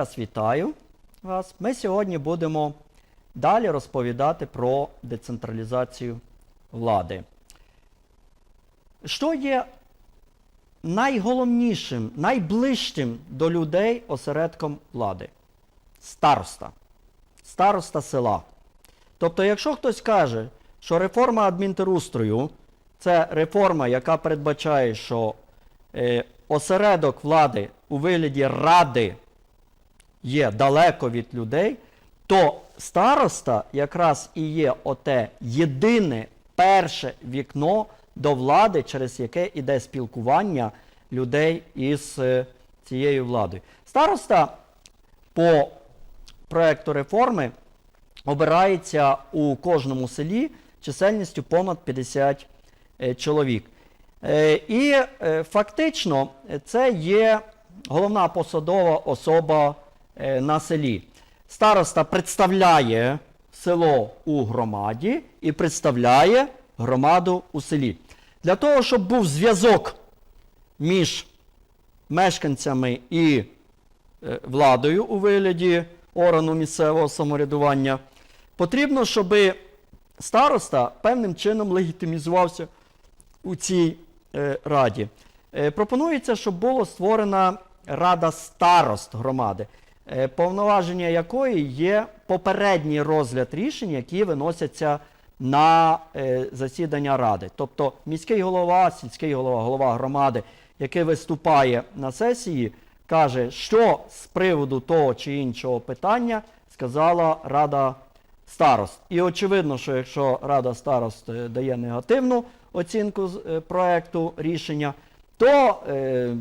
Вас вітаю вас. Ми сьогодні будемо далі розповідати про децентралізацію влади. Що є найголовнішим, найближчим до людей осередком влади? Староста. Староста села. Тобто, якщо хтось каже, що реформа адмінтерустрою це реформа, яка передбачає, що е, осередок влади у вигляді ради є далеко від людей, то староста якраз і є оте єдине перше вікно до влади, через яке йде спілкування людей із е, цією владою. Староста по проекту реформи обирається у кожному селі чисельністю понад 50 е, чоловік. Е, І фактично це є головна посадова особа на селі. Староста представляє село у громаді і представляє громаду у селі. Для того, щоб був зв'язок між мешканцями і е, владою у вигляді органу місцевого самоврядування, потрібно, щоб староста певним чином легітимізувався у цій е, раді. Е, пропонується, щоб була створена рада старост громади, е, повноваження якої є попередній розгляд рішень, які виносяться на е, засідання ради. Тобто міський голова, сільський голова, голова громади, який виступає на сесії, каже, що з приводу того чи іншого питання сказала рада старост. І очевидно, що якщо Рада старост е, дає негативну оцінку е, проекту рішення, то е,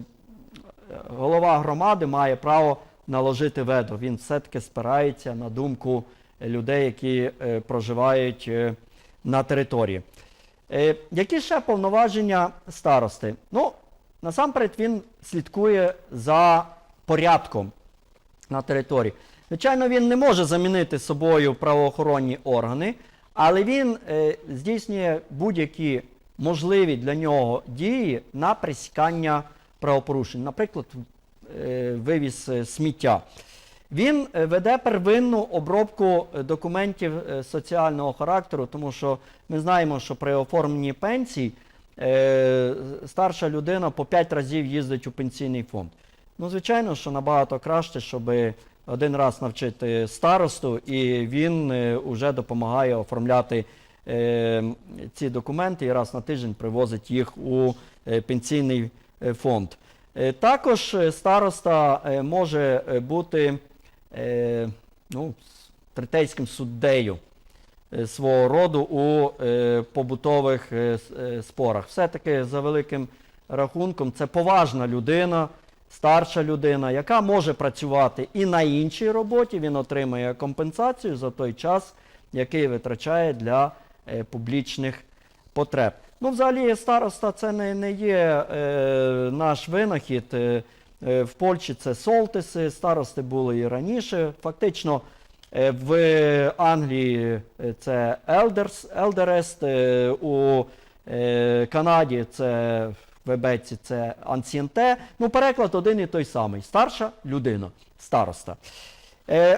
голова громади має право наложити вето. Він все-таки спирається на думку людей, які е, проживають е, на території. Е, які ще повноваження старости? Ну, насамперед він слідкує за порядком на території. Звичайно, він не може замінити собою правоохоронні органи, але він здійснює будь-які можливі для нього дії на пресікання правопорушень, наприклад, вивіз е, сміття. Він е, веде первинну обробку е, документів е, соціального характеру, тому що ми знаємо, що при оформленні пенсій е, старша людина по 5 разів їздить у пенсійний фонд. Ну, звичайно, що набагато краще, щоб один раз навчити старосту, і він вже допомагає оформляти е, ці документи і раз на тиждень привозить їх у е, пенсійний е, фонд. Е, також е, староста е, може бути ну, третейським суддею свого роду у побутових спорах. Все-таки за великим рахунком це поважна людина, старша людина, яка може працювати і на іншій роботі. Він отримує компенсацію за той час, який витрачає для публічних потреб. Ну, взагалі, староста це не, не є е, наш винахід. Е, е, в Польщі це солтиси, старости були і раніше. Фактично, е, в Англії е, це елдерс, елдерест, у Канаді це в Квебеці це ансієнте. Ну, переклад один і той самий. Старша людина, староста.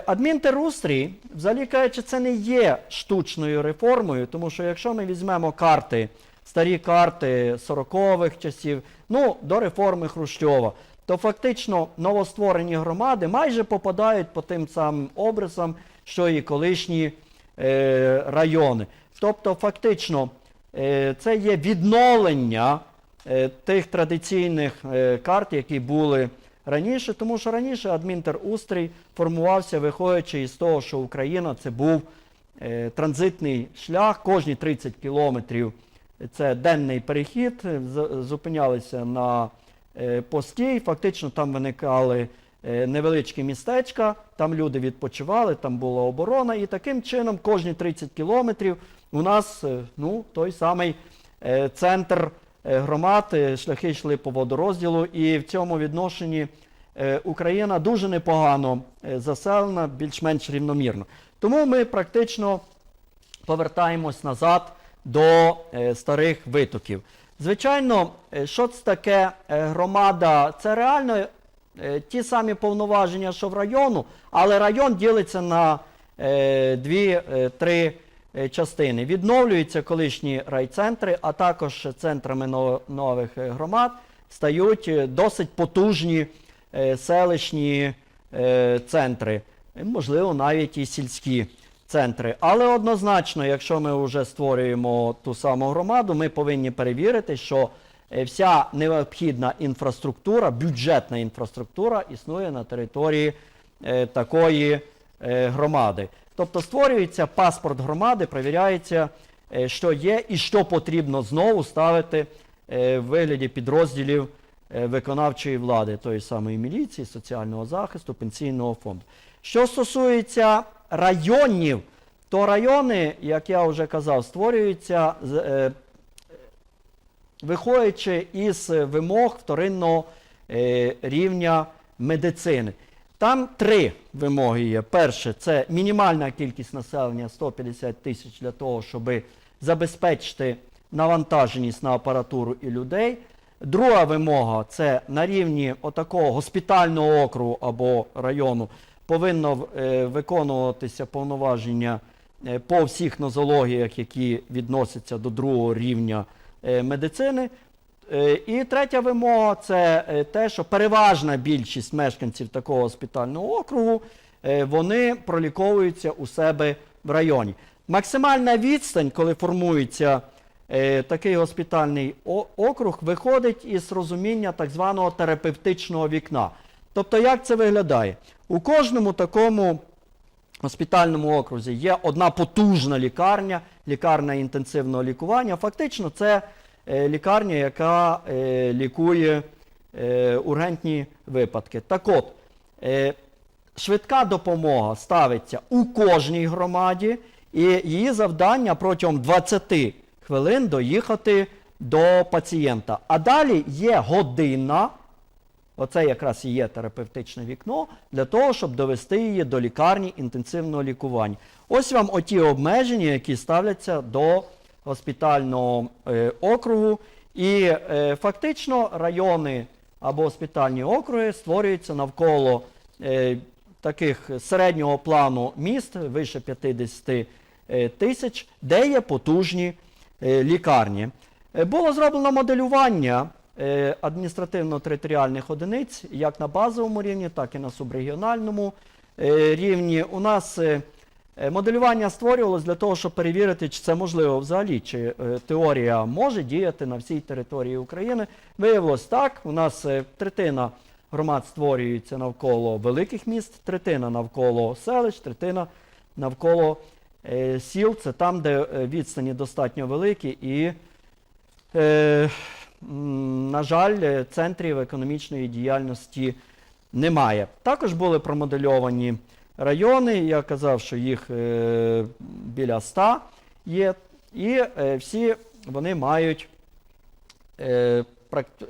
Адмінтерустрій, взагалі кажучи, це не є штучною реформою, тому що якщо ми візьмемо карти, старі карти 40-х часів, ну, до реформи Хрущова, то фактично новостворені громади майже попадають по тим самим образам, що і колишні е, райони. Тобто, фактично, е, це є відновлення е, тих традиційних е, карт, які були раніше, тому що раніше адмінтерустрій формувався, виходячи із того, що Україна це був е, транзитний шлях, кожні 30 кілометрів це денний перехід, зупинялися на е, пості, і фактично там виникали е, невеличкі містечка, там люди відпочивали, там була оборона, і таким чином кожні 30 кілометрів у нас е, ну, той самий центр громад, шляхи йшли по водорозділу, і в цьому відношенні Україна дуже непогано заселена, більш-менш рівномірно. Тому ми практично повертаємось назад до е, старих витоків. Звичайно, е, що це таке е, громада? Це реально ті самі повноваження, що в району, але район ділиться на дві-три частини. Відновлюються колишні райцентри, а також центрами нових громад стають досить потужні селищні центри, можливо, навіть і сільські центри. Але однозначно, якщо ми вже створюємо ту саму громаду, ми повинні перевірити, що е, вся необхідна інфраструктура, бюджетна інфраструктура існує на території е, такої е, громади. Тобто створюється паспорт громади, перевіряється, що є і що потрібно знову ставити в вигляді підрозділів виконавчої влади, тої самої міліції, соціального захисту, пенсійного фонду. Що стосується районів, то райони, як я вже казав, створюються е, виходячи із вимог вторинного е, рівня медицини. Там три вимоги є. Перше, це мінімальна кількість населення 150 тисяч для того, щоб забезпечити навантаженість на апаратуру і людей. Друга вимога це на рівні отакого госпітального округу або району повинно е, виконуватися повноваження е, по всіх нозологіях, які відносяться до другого рівня е, медицини. І третя вимога це те, що переважна більшість мешканців такого госпітального округу вони проліковуються у себе в районі. Максимальна відстань, коли формується такий госпітальний округ, виходить із розуміння так званого терапевтичного вікна. Тобто, як це виглядає? У кожному такому госпітальному окрузі є одна потужна лікарня, лікарня інтенсивного лікування. Фактично, це е, лікарня, яка е, лікує е, ургентні випадки. Так от, швидка допомога ставиться у кожній громаді, і її завдання протягом 20 хвилин доїхати до пацієнта. А далі є година. Оце якраз і є терапевтичне вікно для того, щоб довести її до лікарні інтенсивного лікування. Ось вам оті обмеження, які ставляться до госпітального е, округу. І е, фактично райони або госпітальні округи створюються навколо е, таких середнього плану міст, вище 50 е, тисяч, де є потужні е, лікарні. Е, Було зроблено моделювання адміністративно-територіальних одиниць як на базовому рівні, так і на субрегіональному е, рівні. У нас е, е, моделювання створювалось для того, щоб перевірити, чи це можливо взагалі, чи е, теорія може діяти на всій території України. Виявилось так. У нас е, третина громад створюється навколо великих міст, третина навколо селищ, третина навколо е, сіл. Це там, де е, відстані достатньо великі і. На жаль, центрів економічної діяльності немає. Також були промодельовані райони. Я казав, що їх е, біля 100 є, і е, всі вони мають е,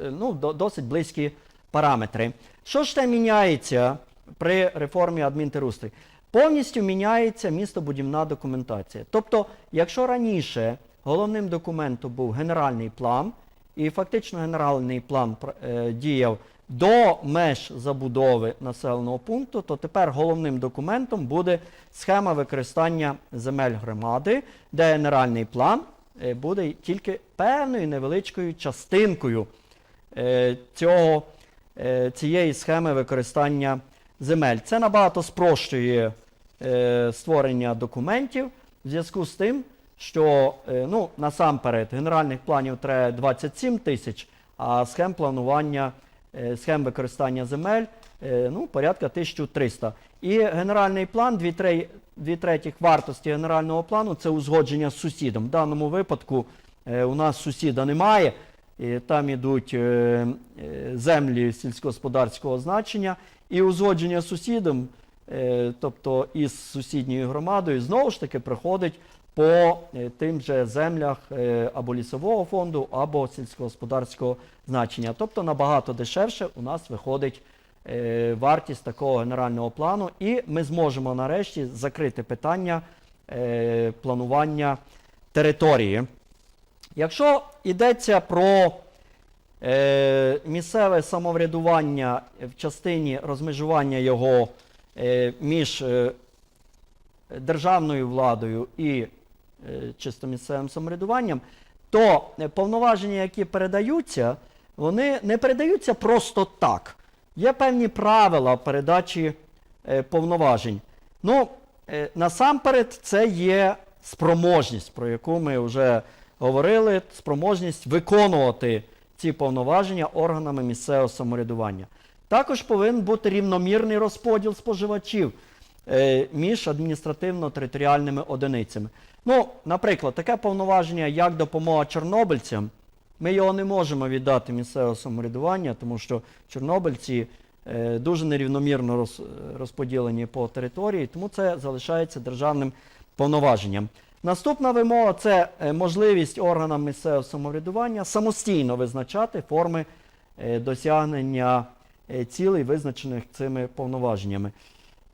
ну, досить близькі параметри. Що ж те міняється при реформі адмінтерустрою? Повністю міняється містобудівна документація. Тобто, якщо раніше головним документом був генеральний план, і фактично генеральний план е, діяв до меж забудови населеного пункту, то тепер головним документом буде схема використання земель громади, де генеральний план е, буде тільки певною невеличкою частинкою е, цього, цієї схеми використання земель. Це набагато спрощує створення документів в зв'язку з тим, що е, ну, насамперед генеральних планів треба 27 тисяч, а схем планування, е, схем використання земель е, ну, порядка 1300. І генеральний план, дві, три, дві третіх вартості генерального плану це узгодження з сусідом. В даному випадку у нас сусіда немає. І там ідуть е, землі сільськогосподарського значення, і узгодження з сусідом, тобто із сусідньою громадою, знову ж таки проходить по е, тим же землях е, або лісового фонду, або сільськогосподарського значення. Тобто набагато дешевше у нас виходить е, вартість такого генерального плану, і ми зможемо нарешті закрити питання планування території. Якщо йдеться про місцеве самоврядування в частині розмежування його між державною владою і чисто місцевим самоврядуванням, то е, повноваження, які передаються, вони не передаються просто так. Є певні правила передачі е, повноважень. Ну, е, насамперед, це є спроможність, про яку ми вже говорили, спроможність виконувати ці повноваження органами місцевого самоврядування. Також повинен бути рівномірний розподіл споживачів е, між адміністративно-територіальними одиницями. Ну, наприклад, таке повноваження, як допомога чорнобильцям, ми його не можемо віддати місцевого самоврядування, тому що чорнобильці е, дуже нерівномірно роз, розподілені по території, тому це залишається державним повноваженням. Наступна вимога це е, можливість органам місцевого самоврядування самостійно визначати форми е, досягнення е, цілей, визначених цими повноваженнями.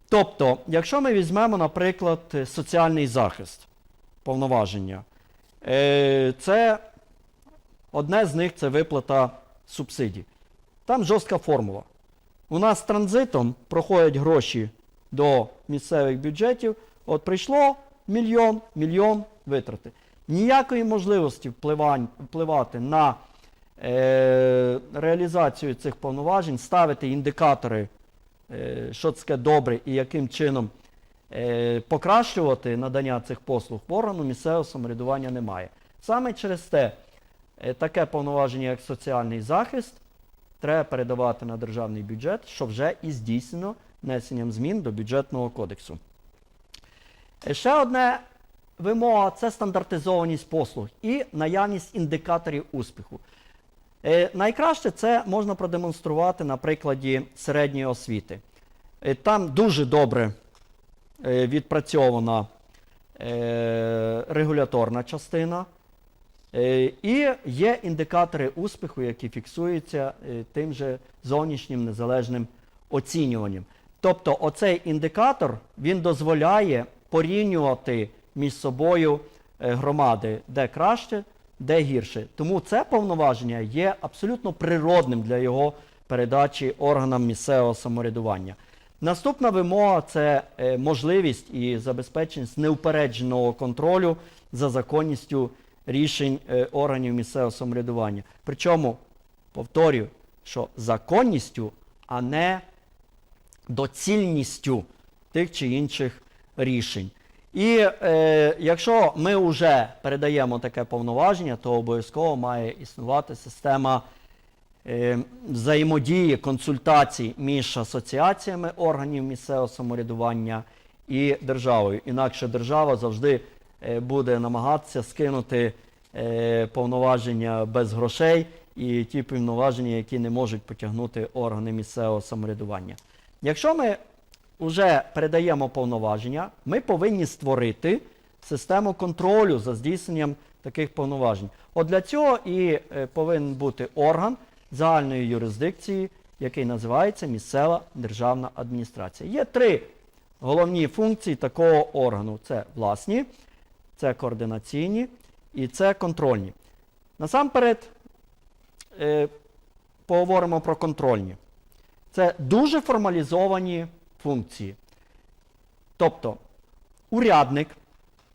Тобто, якщо ми візьмемо, наприклад, соціальний захист повноваження, е, це одне з них це виплата субсидій. Там жорстка формула. У нас транзитом проходять гроші до місцевих бюджетів. От прийшло мільйон, мільйон витрати. Ніякої можливості впливати на е, реалізацію цих повноважень, ставити індикатори, е, що це добре і яким чином покращувати надання цих послуг органу місцевого самоврядування немає. Саме через те, е, таке повноваження, як соціальний захист, треба передавати на державний бюджет, що вже і здійснено внесенням змін до бюджетного кодексу. Е, Ще одне вимога це стандартизованість послуг і наявність індикаторів успіху. Е, найкраще це можна продемонструвати на прикладі середньої освіти. Е, там дуже добре е, відпрацьована е, регуляторна частина. Е, І є індикатори успіху, які фіксуються е, тим же зовнішнім незалежним оцінюванням. Тобто, оцей індикатор він дозволяє порівнювати між собою е, громади, де краще, де гірше. Тому це повноваження є абсолютно природним для його передачі органам місцевого самоврядування. Наступна вимога це е, можливість і забезпеченість неупередженого контролю за законністю рішень е, органів місцевого самоврядування. Причому, повторюю, що законністю, а не доцільністю тих чи інших рішень. І е, якщо ми вже передаємо таке повноваження, то обов'язково має існувати система взаємодії, консультацій між асоціаціями органів місцевого самоврядування і державою. Інакше держава завжди е, буде намагатися скинути е, повноваження без грошей і ті повноваження, які не можуть потягнути органи місцевого самоврядування. Якщо ми вже передаємо повноваження, ми повинні створити систему контролю за здійсненням таких повноважень. От для цього і е, повинен бути орган загальної юрисдикції, який називається місцева державна адміністрація. Є три головні функції такого органу: це власні, це координаційні і це контрольні. Насамперед, е, поговоримо про контрольні. Це дуже формалізовані функції. Тобто, урядник,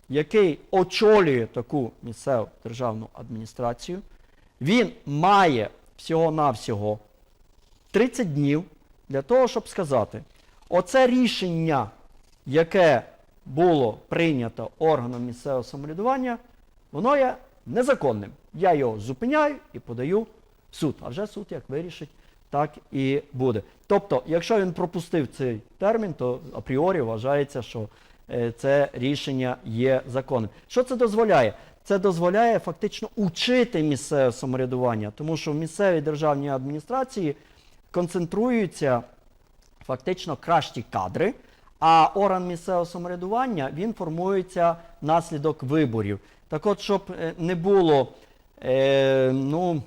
який очолює таку місцеву державну адміністрацію, він має всього-навсього 30 днів для того, щоб сказати, оце рішення, яке було прийнято органом місцевого самоврядування, воно є незаконним. Я його зупиняю і подаю в суд. А вже суд як вирішить, так і буде. Тобто, якщо він пропустив цей термін, то апріорі вважається, що е, це рішення є законним. Що це дозволяє? Це дозволяє фактично учити місцеве самоврядування, тому що в місцевій державній адміністрації концентруються фактично кращі кадри, а орган місцевого самоврядування він формується внаслідок виборів. Так от, щоб е, не було е, ну,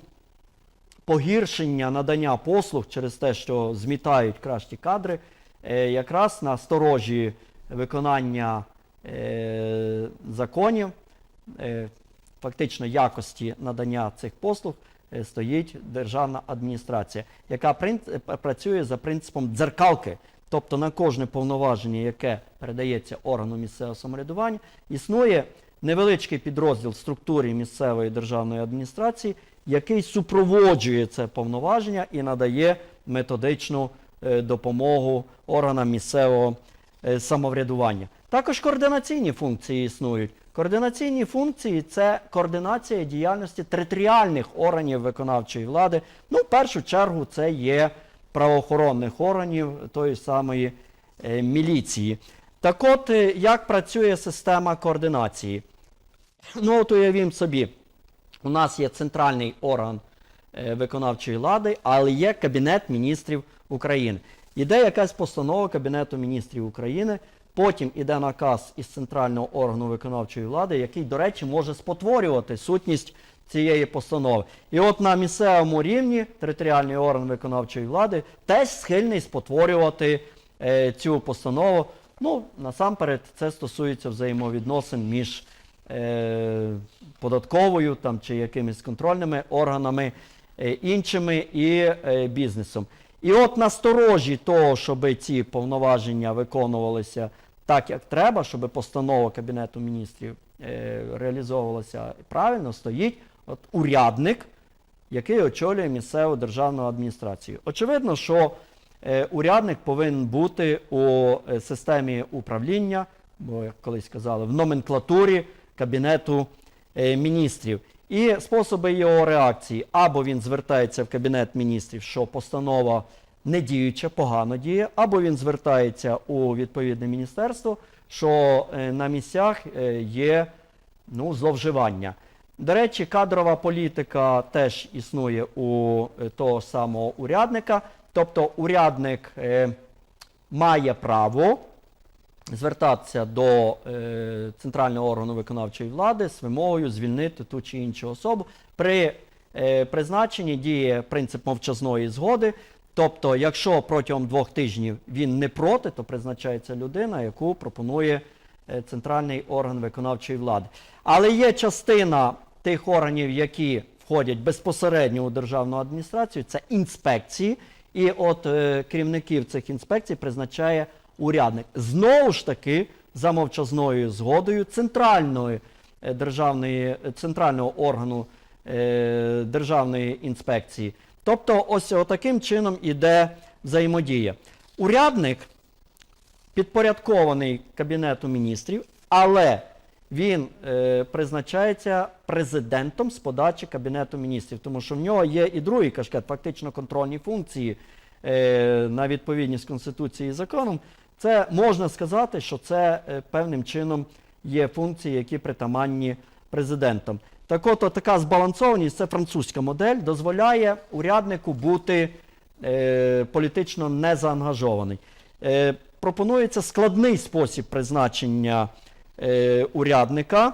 погіршення надання послуг через те, що змітають кращі кадри, е, якраз на сторожі виконання е, законів, фактично якості надання цих послуг, е, стоїть державна адміністрація, яка е, працює за принципом дзеркалки. Тобто на кожне повноваження, яке передається органу місцевого самоврядування, існує невеличкий підрозділ в структурі місцевої державної адміністрації, який супроводжує це повноваження і надає методичну е, допомогу органам місцевого е, самоврядування. Також координаційні функції існують. Координаційні функції це координація діяльності територіальних органів виконавчої влади. Ну, в першу чергу, це є правоохоронних органів тої самої е, міліції. Так от, е, як працює система координації? Ну, от уявімо собі, у нас є центральний орган е, виконавчої влади, але є Кабінет міністрів України. Іде якась постанова Кабінету міністрів України, потім іде наказ із центрального органу виконавчої влади, який, до речі, може спотворювати сутність цієї постанови. І от на місцевому рівні територіальний орган виконавчої влади теж схильний спотворювати е, цю постанову. Ну, насамперед, це стосується взаємовідносин між е, податковою там, чи якимись контрольними органами е, іншими і е, бізнесом. І от насторожі того, щоб ці повноваження виконувалися так, як треба, щоб постанова Кабінету міністрів е, реалізовувалася правильно, стоїть от урядник, який очолює місцеву державну адміністрацію. Очевидно, що е, урядник повинен бути у е, системі управління, бо, як колись казали, в номенклатурі Кабінету е, міністрів. І способи його реакції, або він звертається в Кабінет міністрів, що постанова не діюча, погано діє, або він звертається у відповідне міністерство, що е, на місцях е, є ну, зловживання. До речі, кадрова політика теж існує у е, того самого урядника. Тобто урядник має право звертатися до центрального органу виконавчої влади з вимогою звільнити ту чи іншу особу. При призначенні діє принцип мовчазної згоди. Тобто, якщо протягом двох тижнів він не проти, то призначається людина, яку пропонує е, центральний орган виконавчої влади. Але є частина тих органів, які входять безпосередньо у державну адміністрацію, це інспекції. І от е, керівників цих інспекцій призначає урядник. Знову ж таки, за мовчазною згодою центральної е, державної, е, центрального органу е, державної інспекції. Тобто, ось таким чином іде взаємодія. Урядник підпорядкований Кабінету міністрів, але він е, призначається президентом з подачі Кабінету міністрів, тому що в нього є і другий кашкет, фактично контрольні функції е, на відповідність Конституції і законам. Це можна сказати, що це е, певним чином є функції, які притаманні президентам. Так от, така збалансованість, це французька модель, дозволяє уряднику бути е, політично незаангажований. Е, пропонується складний спосіб призначення е, урядника.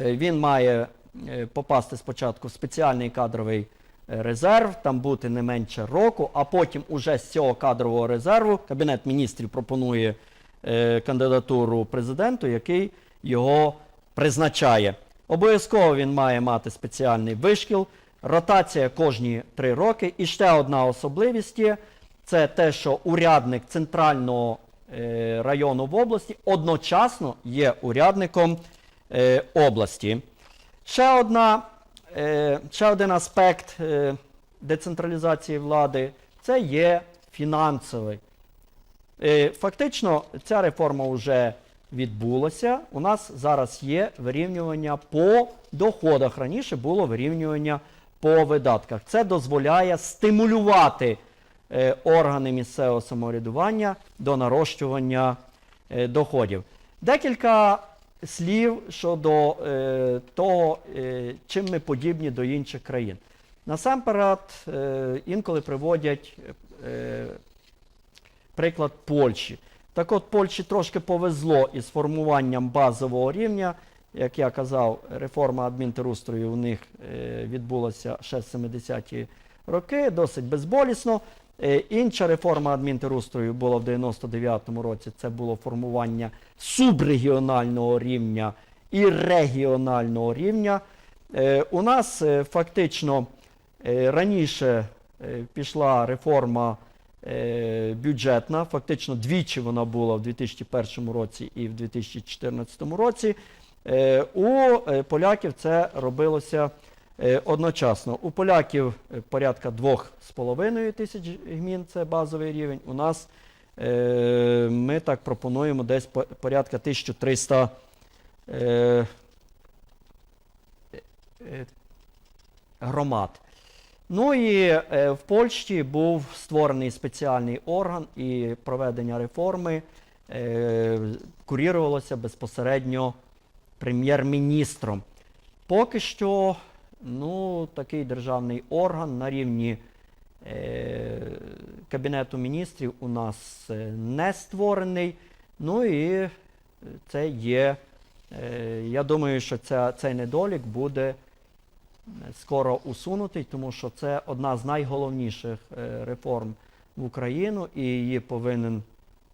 Е, Він має е, попасти спочатку в спеціальний кадровий е, резерв, там бути не менше року, а потім уже з цього кадрового резерву Кабінет міністрів пропонує е, кандидатуру президенту, який його призначає. Обов'язково він має мати спеціальний вишкіл, ротація кожні три роки. І ще одна особливість є це те, що урядник центрального е, району в області одночасно є урядником е, області. Ще, одна, е, ще один аспект е, децентралізації влади це є фінансовий. Е, Фактично, ця реформа вже відбулася. У нас зараз є вирівнювання по доходах. Раніше було вирівнювання по видатках. Це дозволяє стимулювати е, органи місцевого самоврядування до нарощування е, доходів. Декілька слів щодо е, того, е, чим ми подібні до інших країн. Насамперед, е, інколи приводять е, приклад Польщі. Так от Польщі трошки повезло із формуванням базового рівня. Як я казав, реформа адмінтерустрою у них е, відбулася ще в 70-ті роки, досить безболісно. Е, інша реформа адмінтерустрою була в 99-му році. Це було формування субрегіонального рівня і регіонального рівня. Е, у нас фактично Раніше пішла реформа бюджетна, фактично двічі вона була в 2001 році і в 2014 році. Е, У е, поляків це робилося е, одночасно. У поляків е, порядка 2,5 тисяч гмін, це базовий рівень. У нас е, ми так пропонуємо десь порядка 1300 е, е, громад. Ну і е, в Польщі був створений спеціальний орган і проведення реформи е, курірувалося безпосередньо прем'єр-міністром. Поки що ну, такий державний орган на рівні е, Кабінету міністрів у нас не створений. Ну і це є. Я думаю, що ця, цей недолік буде скоро усунутий, тому що це одна з найголовніших е, реформ в Україну, і її повинен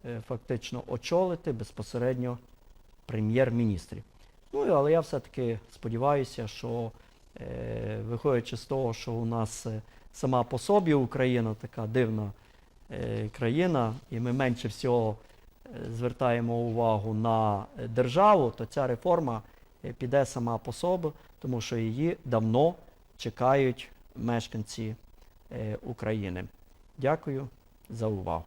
е, фактично очолити безпосередньо прем'єр-міністр. Ну, але я все-таки сподіваюся, що е, виходячи з того, що у нас сама по собі Україна така дивна країна, і ми менше всього звертаємо увагу на державу, то ця реформа піде сама по собі, тому що її давно чекають мешканці е, України. Дякую за увагу.